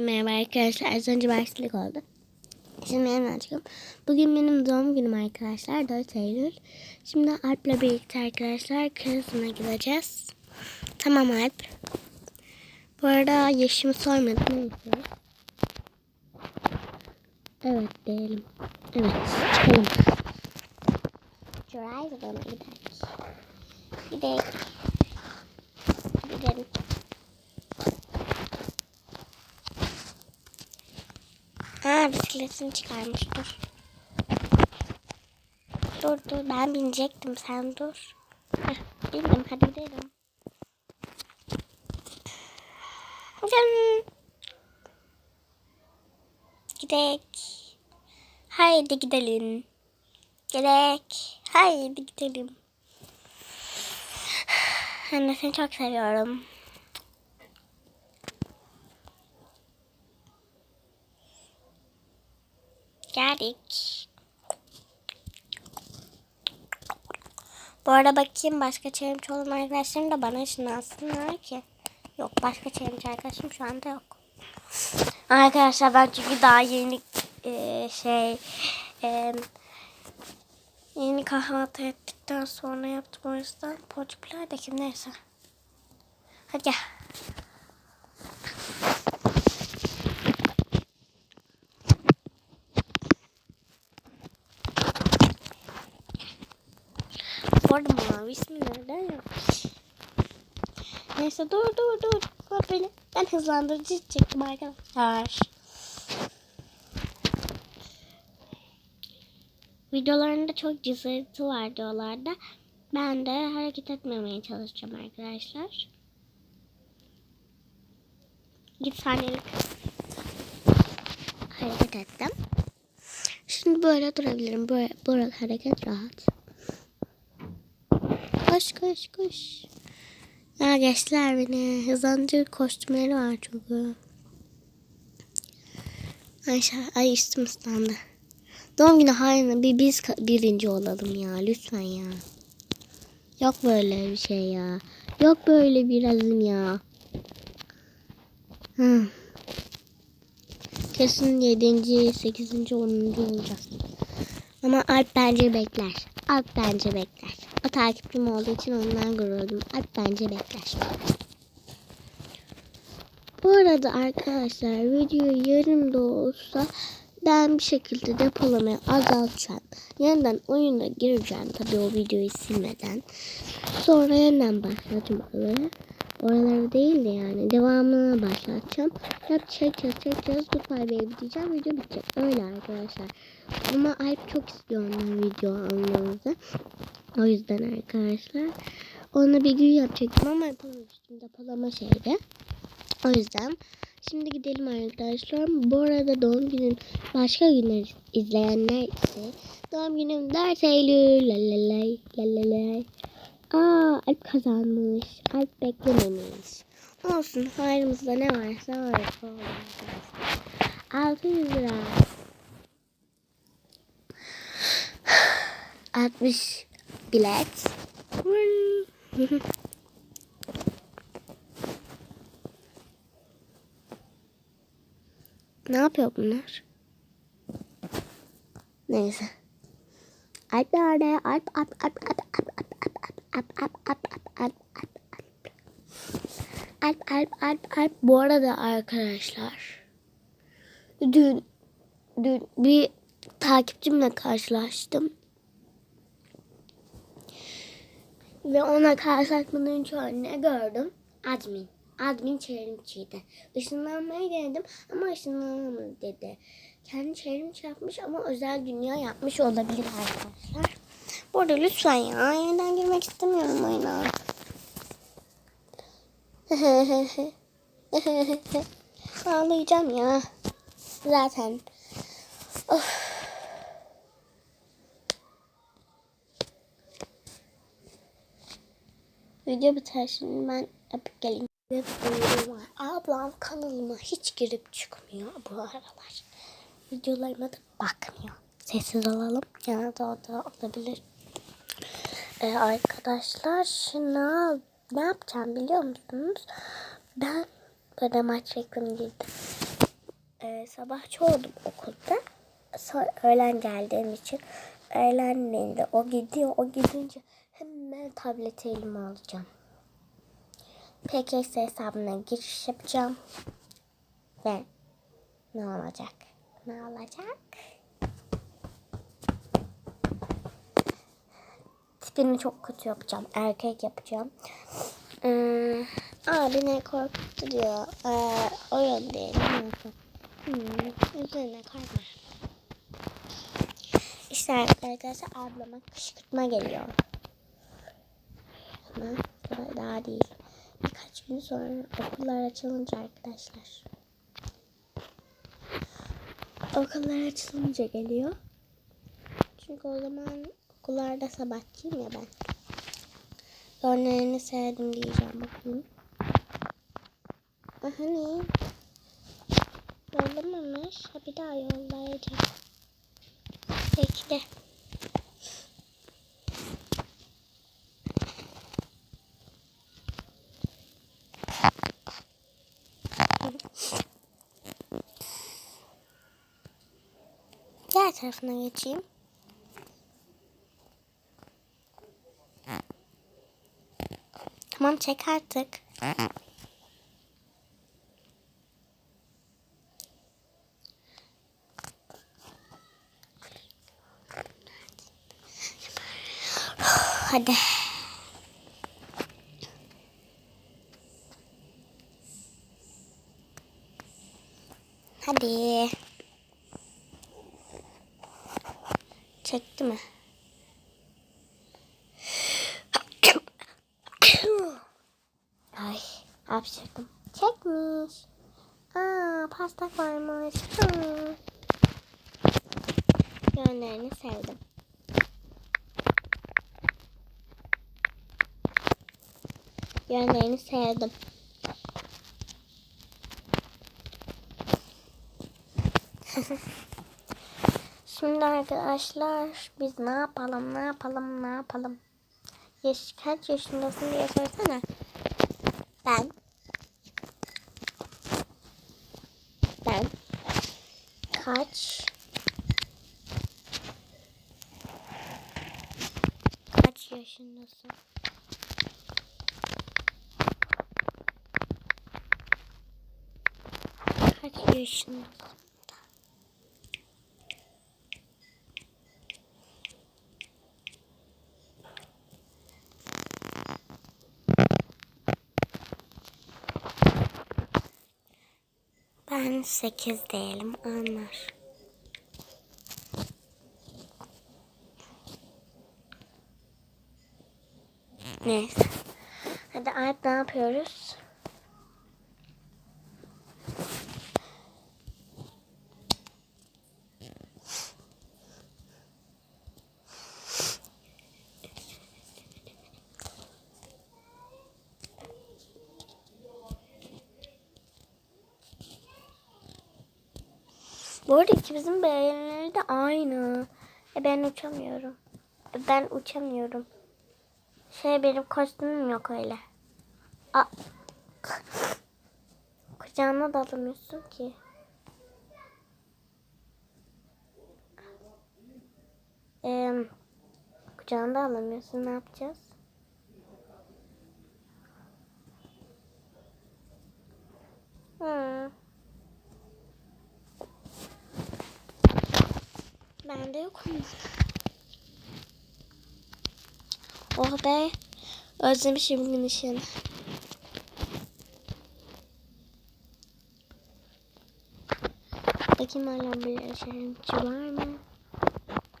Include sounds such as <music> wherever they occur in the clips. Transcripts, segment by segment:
Merhaba arkadaşlar. Az önce başlık oldu. Şimdi hemen. Bugün benim doğum günüm arkadaşlar. 4 Eylül. Şimdi Alp'le birlikte arkadaşlar kızına gideceğiz. Tamam Alp. Bu arada yaşımı sormadım. Neyse. Evet diyelim. Evet çıkalım. Odana gidelim. Gidelim. Gidelim. Ha bisikletini çıkarmış dur. Dur dur ben binecektim sen dur. Heh, bindim hadi gidelim. Can. Gidek. Haydi gidelim. Gidek. Haydi gidelim. <sighs> Anne seni çok seviyorum. Bu arada bakayım başka çevrimiçi olan arkadaşlarım da bana ışınlansınlar ki. Yok başka çevrimiçi arkadaşım şu anda yok. Arkadaşlar ben çünkü daha yeni e, şey e, yeni kahvaltı ettikten sonra yaptım o yüzden kim neyse. Hadi gel. Bu arada mavi ismi nereden yapmış? Neyse dur dur dur. Bak beni. Ben hızlandırıcı çektim arkadaşlar. Videolarında çok cızırtı var diyorlardı. Ben de hareket etmemeye çalışacağım arkadaşlar. Git saniyelik hareket ettim. Şimdi böyle durabilirim. Böyle, böyle hareket rahat. Koş koş koş. Ya geçtiler beni. Hızlandırıcı kostümleri var çünkü. Ayşe, ay üstüm ıslandı. Doğum günü haline bir biz birinci olalım ya lütfen ya. Yok böyle bir şey ya. Yok böyle bir azim ya. Hı. Kesin 7. 8. 10. olacağız. Ama Alp bence bekler. Alp bence bekler. O takipçim olduğu için ondan gururluyum. Alp bence bekler. Bu arada arkadaşlar videoyu yarım da olsa ben bir şekilde depolamayı azaltsam yeniden oyuna gireceğim tabii o videoyu silmeden. Sonra yeniden başlatacağım oraları. Oraları değil de yani devamını başlatacağım. Hep çekeceğiz çekeceğiz. Goodbye baby diyeceğim. Video bitecek. Öyle arkadaşlar. Ama Alp çok istiyor ondan video almamızı. O yüzden arkadaşlar. Onu bir gün yapacaktım ama yapamamıştım. Depolama şeydi. O yüzden. Şimdi gidelim arkadaşlar. Bu arada doğum günün başka günleri izleyenler ise doğum günüm 4 Eylül. Lalalay, lalalay. Aa Alp kazanmış. Alp beklememiş. Olsun hayrımızda ne varsa var. 600 lira. <sighs> 60 bilet. ne yapıyor bunlar? Neyse. Alp nerede? Alp, Alp, Alp, Alp, Alp, Alp, Alp, Alp, Alp, Alp, Alp, Alp, Alp, Alp. Alp, Alp, Alp, Alp. Bu arada arkadaşlar. Dün, dün bir takipçimle karşılaştım. Ve ona karşılaşmadan önce ne gördüm? Admin. Admin çevrimçiydi. Işınlanmayı denedim ama ışınlanamadı dedi. Kendi çevrimçi yapmış ama özel dünya yapmış olabilir arkadaşlar. Bu arada lütfen ya yeniden girmek istemiyorum oyuna. <laughs> Ağlayacağım ya. Zaten. Of. Video biter şimdi ben yapıp geleyim. Ablam kanalıma hiç girip çıkmıyor bu aralar. Videolarıma da bakmıyor. Sessiz olalım. Ya da o da olabilir. Ee, arkadaşlar şuna ne yapacağım biliyor musunuz? Ben böyle maç reklamı girdim. e, sabahçı oldum okulda. So- öğlen geldiğim için. Öğlenliğinde o gidiyor. O gidince hemen tableti elime alacağım. PKS hesabına giriş yapacağım. Ve ne olacak? Ne olacak? Tipini çok kötü yapacağım. Erkek yapacağım. Ee, abi ne korkturuyor. Ee, oyun değil. Hmm, üzerine kayma. İşte arkadaşlar ablama kışkırtma geliyor. Sonra daha değil. Birkaç gün sonra okullar açılınca arkadaşlar. Okullar açılınca geliyor. Çünkü o zaman okullarda sabahçıyım ya ben. Örneğini sevdim diyeceğim bakayım. Aha ne? Yollamamış. Ha bir daha yollayacağım. Bekle. Tarafına geçeyim. Tamam çek artık. Hadi. Çekti mi? Ay, hapşırdım. Çekmiş. Aa, pasta koymuş. Hmm. Yönlerini sevdim. Yönlerini sevdim. <laughs> Şimdi arkadaşlar biz ne yapalım ne yapalım ne yapalım. Yaş, kaç yaşındasın diye sorsana. Ben. Ben. Kaç. Kaç yaşındasın? Kaç yaşındasın? Ben sekiz diyelim anlar. Neyse. Hadi Alp ne yapıyoruz? Bu arada ikimizin beğenileri de aynı. E ben uçamıyorum. E ben uçamıyorum. Şey benim kostümüm yok öyle. A <laughs> Kucağına da alamıyorsun ki. Ee, kucağına da alamıyorsun. Ne yapacağız? Hmm. Bende yok mu? Oh be. Özlemişim gün ışığını. Bakayım hala bir işaretçi var mı?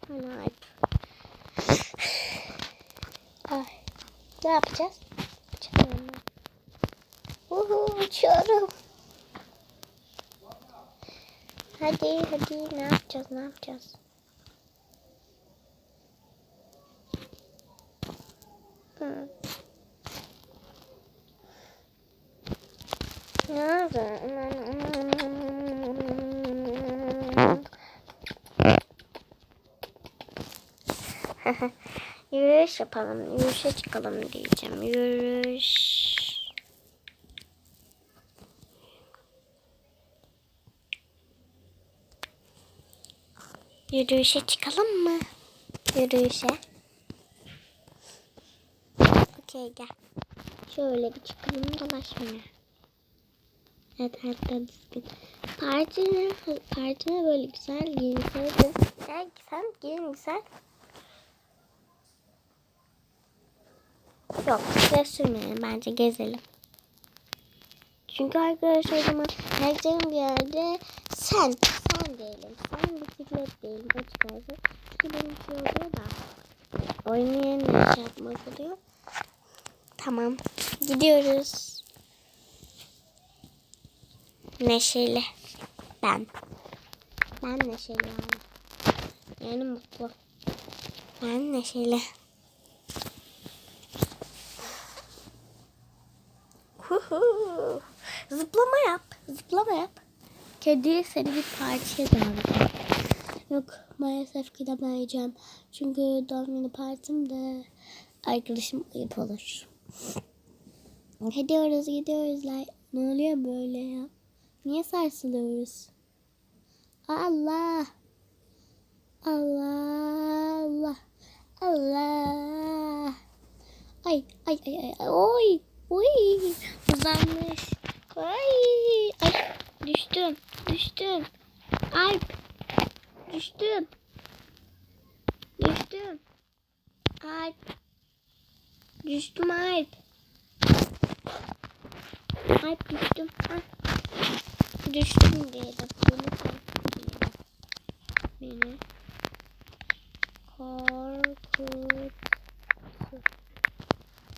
Hala Alp. Ay. Ne yapacağız? Uçalım. Uhu uçuyorum. Hadi hadi ne yapacağız ne yapacağız? Hı. Nerede? Yapalım. Yürüyüşe çıkalım diyeceğim. Yürüyüş. Yürüyüşe çıkalım mı? Yürüyüşe. Okey gel. Şöyle bir çıkalım dolaşmaya. Evet hatta düzgün. Partine, partine böyle güzel giyinseydin. Gel sen giyin güzel. Yok size sürmeyelim bence gezelim. Çünkü arkadaşlar o zaman herkesin bir yerde sen, sen diyelim. Sen bisiklet diyelim o çıkarsın. Çünkü benim şey oluyor da. Oyunu yeniden şey yapmak oluyor. Tamam. Gidiyoruz. Neşeli. Ben. Ben neşeli yani. Yani mutlu. Ben neşeli. Huhu. Zıplama yap. Zıplama yap. Kedi seni bir partiye davet et. Yok maalesef gidemeyeceğim. Çünkü doğum günü partimde arkadaşım ayıp olur. Gidiyoruz gidiyoruz. Ne oluyor böyle ya? Niye sarsılıyoruz? Allah. Allah. Allah. Allah. Ay ay ay. ay. Oy. Oy. Uzanmış. Ay. Ay. Düştüm. Düştüm. Alp. Düştüm. Düştüm. Alp. Düştüm Alp. Alp düştüm. Hah. Düştüm diyelim. Beni korkuttu. Beni korkuttu.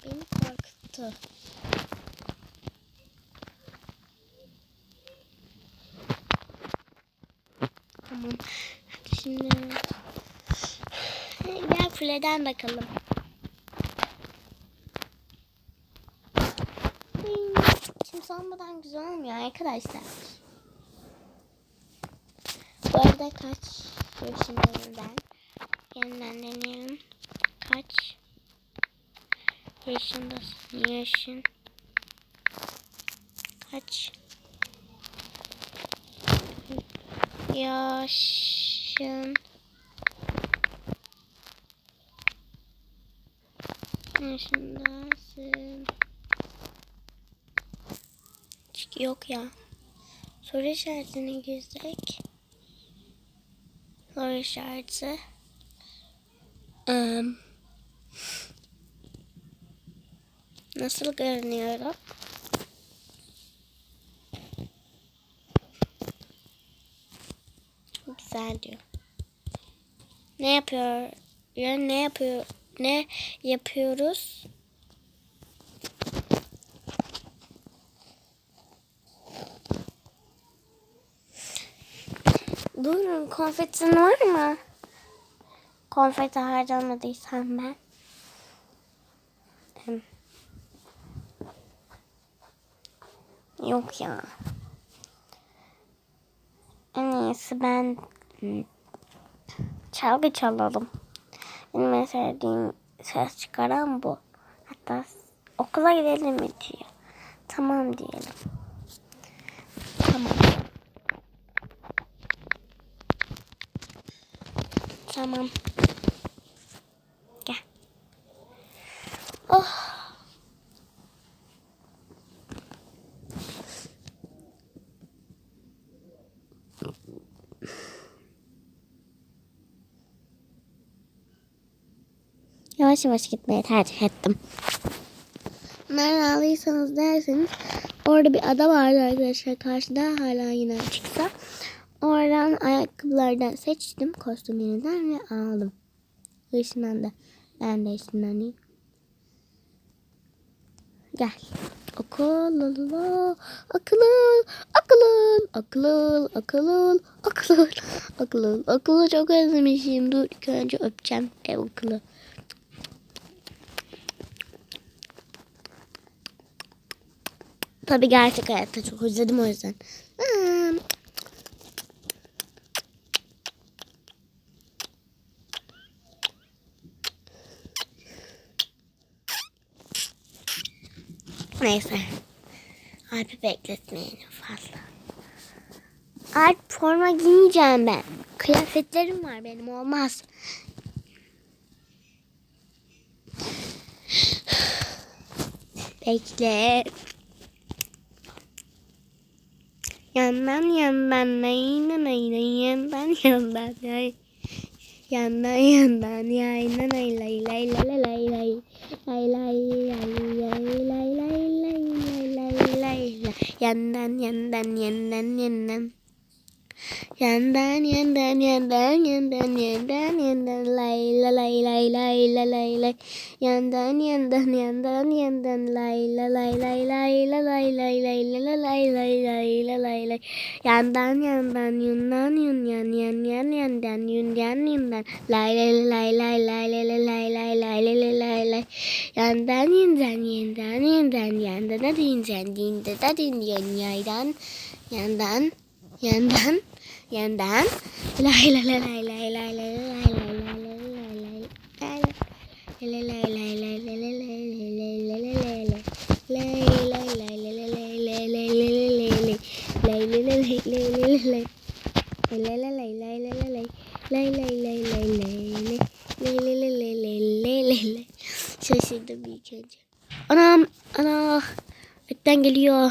Beni korkuttu. Tamam. Şimdi gel kuleden bakalım. Hmm, Kimse olmadan güzel olmuyor arkadaşlar. Bu arada kaç yaşındayım ben? Yeniden deneyelim. Kaç yaşındasın? Yaşın kaç? Yaşın yaşındasın? Çünkü yok ya. Soru işaretini girsek. Soru işareti. Em, nasıl görünüyorum? Güzel diyor. Ne yapıyor? Ya ne yapıyor? Ne yapıyoruz? Durun konfetin var mı? Konfeti harcamadıysam ben. Yok ya. En iyisi ben hmm, çalgı çalalım. Benim en sevdiğim ses çıkaran bu. Hatta okula gidelim mi diyor. Tamam diyelim. Tamam. Tamam. Gel. Oh. Yavaş yavaş gitmeye tercih ettim. Nereden aldıysanız derseniz orada bir ada vardı arkadaşlar karşıda hala yine açıksa. Oradan ayakkabılardan seçtim kostümlerinden ve aldım. Işından da ben de ışınlanayım. Gel. Akıl, akıl, akıl, akıl, akıl, akıl, akıl, akıl, akıl çok özlemişim. Dur ilk önce öpeceğim ev akıllı. Tabii gerçek hayatta çok özledim o yüzden. Hmm. Neyse. Alp'i bekletmeyelim fazla. Alp forma giymeyeceğim ben. Kıyafetlerim var benim olmaz. Bekle. Yandan yandan nay nay yandan yandan nay yandan yandan yay nay nay lay lay lay lay lay lay lay lay lay lay lay lay lay lay lay lay lay yandan yandan yandan yandan Yandan yandan yandan yandan yandan yandan lay la lay lay lay la lay lay yandan yandan yandan yandan lay la lay lay lay la lay lay lay la la lay lay lay la lay lay yandan yandan yundan yun yan yan yan yandan yun yan yandan lay lay lay lay lay lay lay lay lay lay lay lay lay yandan yandan yandan yandan yandan da din yan din da da din yan yaydan yandan yandan yandan lay lay lay lay lay lay lay lay Şaşırdım ilk önce. Anam, ana, etten geliyor.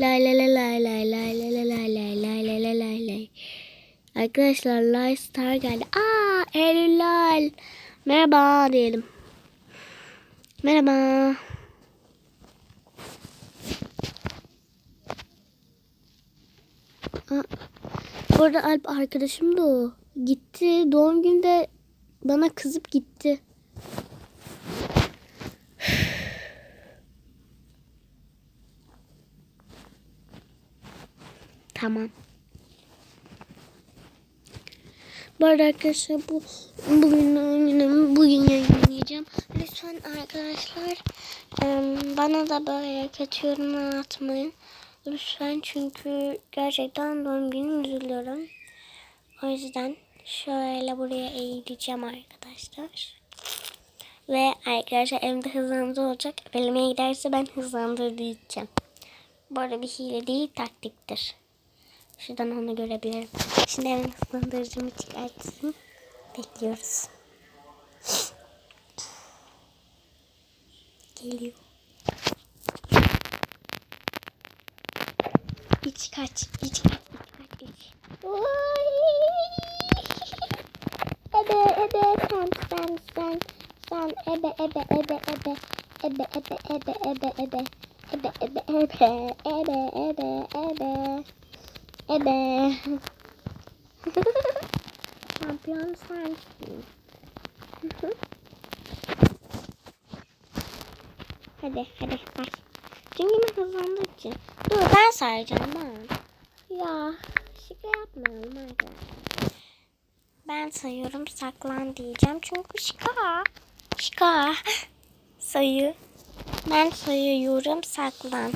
Lay lay lay lay lay lay lay lay lay lay lay lay lay lay. Arkadaşlar Star geldi. Aa Eylül Merhaba diyelim. Merhaba. Aa, bu arada Alp arkadaşım da o. Gitti. Doğum günde bana kızıp gitti. <sighs> Tamam. Bu arada arkadaşlar bu bugün oyunum bugün yayınlayacağım. Lütfen arkadaşlar bana da böyle kötü yorumlar atmayın. Lütfen çünkü gerçekten doğum günüm üzülüyorum. O yüzden şöyle buraya eğileceğim arkadaşlar. Ve arkadaşlar elimde hızlandırıcı olacak. Elime giderse ben hızlandırıcı diyeceğim. Bu bir hile değil taktiktir. Şuradan onu görebilirim. Şimdi hemen hızlandırıcımı çıkartayım. Bekliyoruz. Geliyor. İç kaç, iç kaç, iç kaç, iç. Ebe, ebe, sen, sen, sen, sen, ebe, ebe, ebe, ebe, ebe, ebe, ebe, ebe, ebe, ebe, ebe, ebe, ebe, ebe, ebe. Ebe. Şampiyon sensin. hadi hadi baş. Çünkü ben hızlandığı için. Dur ben sayacağım ben. Ya şaka yapmayalım arkadaşlar. Ben sayıyorum saklan diyeceğim. Çünkü şika. Şika. Sayı. Ben sayıyorum saklan.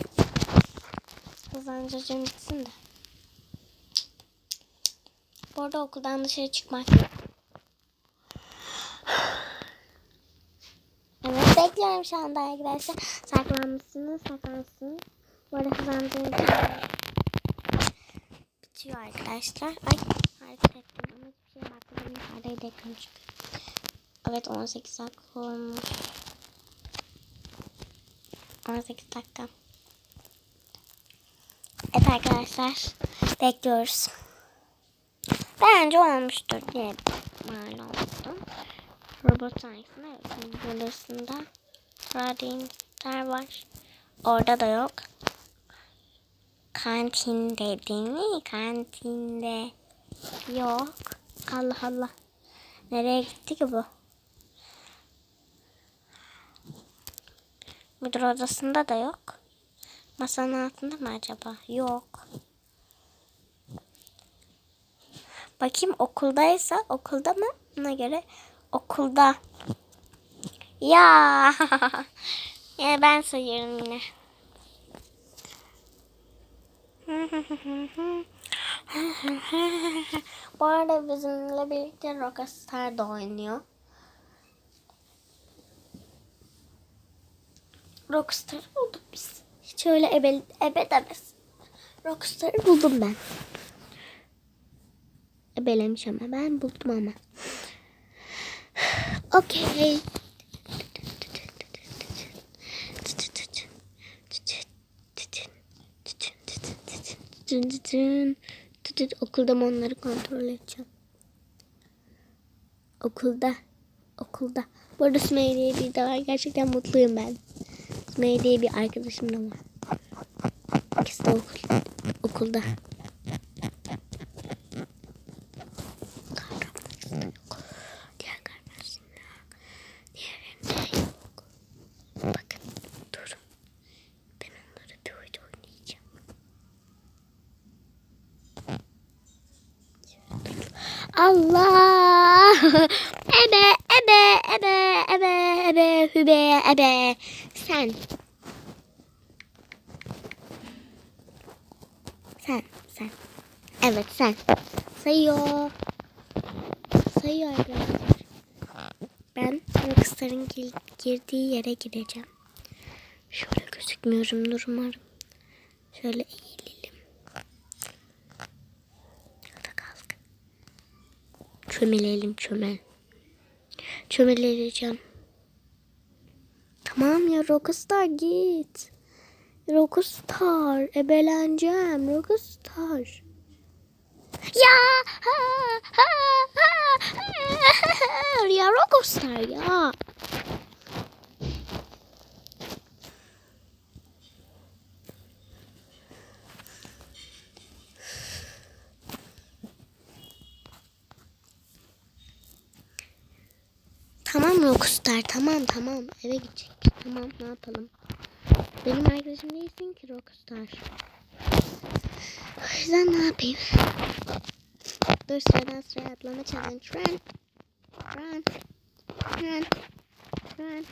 Hızlandırıcım bitsin de. Bu arada okuldan dışarı çıkmak. Evet bekliyorum şu anda arkadaşlar. Saklanmışsınız, saklansın. Bu arada hızlandırıcı bitiyor arkadaşlar. Ay hareket ettim ama hiçbir şeye bakmadım. Yukarıdaydı ekran çıkıyor. Evet 18 dakika olmuş. 18 dakika. Evet arkadaşlar bekliyoruz. Bence olmuştur diye mal oldum. Robot sayesinde. Burasında radyolar var. Orada da yok. Kantinde değil mi? Kantinde yok. Allah Allah. Nereye gitti ki bu? Müdür odasında da yok. Masanın altında mı acaba? Yok. Bakayım okuldaysa okulda mı? Ona göre okulda. Ya. <laughs> ya ben sayıyorum yine. <laughs> Bu arada bizimle birlikte Rockstar da oynuyor. Rockstar bulduk biz. Hiç öyle ebe, ebe demez. Rockstar'ı buldum ben. Ebelemiş ama ben buldum ama. <sighs> Okey. Okulda mı onları kontrol edeceğim. Okulda. Okulda. Bu arada Sümeyye bir de var. Gerçekten mutluyum ben. Sümeyye bir arkadaşım da var. İkisi de okul, okulda. Kahraman yok. Diğer kahraman yok. Diğerinde yok. Bakın durun. Ben onları bir oyun oynayacağım. Allah! <laughs> Ebe, ebe, ebe, ebe, ebe, hübe, ebe. Sen. Sen, sen. Evet sen. Sayıyor. Sayıyor arkadaşlar. Ben Rockstar'ın gir- girdiği yere gideceğim. Şöyle gözükmüyorumdur umarım. Şöyle Çömeleyelim çömel. Çömeleyeceğim. Tamam ya Rockstar git. Rockstar. Ebeleneceğim. Rockstar. Ya ha, ha, ha, ha, ya Rockstar ya. Tamam Rockstar tamam tamam eve gidecek. Tamam ne yapalım. Benim arkadaşım değilsin ki Rockstar. O yüzden ne yapayım? Dur sıradan sıraya atlama challenge. Run. Run. Run. Run.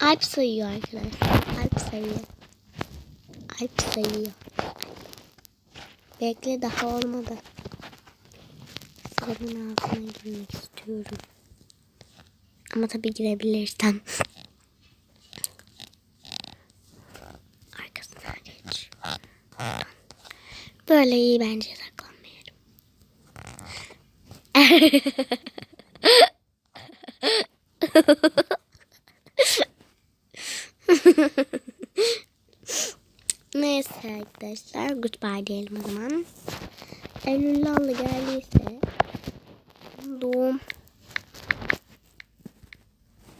Alp sayıyor arkadaşlar. Alp sayıyor. Alp sayıyor. Bekle daha olmadı. Sıranın ağzına girmek istiyorum. Ama tabii girebilirsem. Arkasına geç. Böyle iyi bence saklanmayalım. Neyse arkadaşlar goodbye diyelim o zaman. Eylül Lallı geldiyse doğum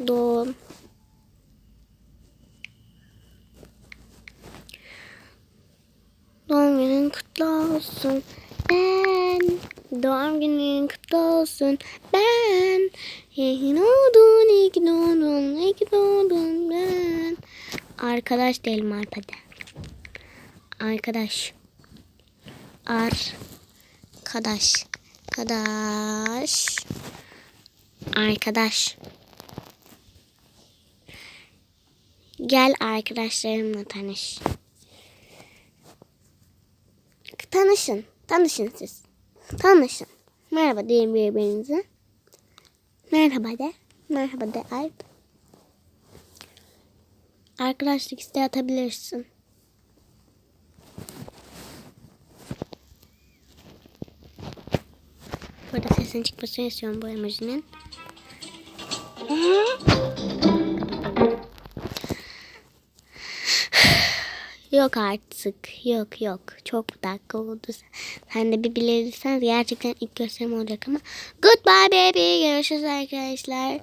doğum Doğum günün kutlu olsun. Ben Doğum günün kutlu olsun. Ben İyi doğdun, iyi ki doğdun, iyi ki doğdun ben. Arkadaş değilim Alp'e Arkadaş. Arkadaş. Arkadaş. Arkadaş Gel arkadaşlarımla tanış. Tanışın. Tanışın siz. Tanışın. Merhaba deyin birbirinize. Merhaba de. Merhaba de Alp. Arkadaşlık isteği atabilirsin. Burada sesin çıkmasını istiyorum bu emojinin. Yok artık. Yok yok. Çok dakika oldu. Sen de bir bilirsen gerçekten ilk gösterim olacak ama. Goodbye baby. Görüşürüz arkadaşlar.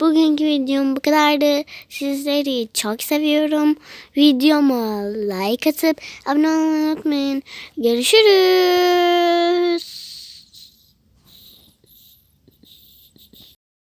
Bugünkü videom bu kadardı. Sizleri çok seviyorum. Videoma like atıp abone olmayı unutmayın. Görüşürüz.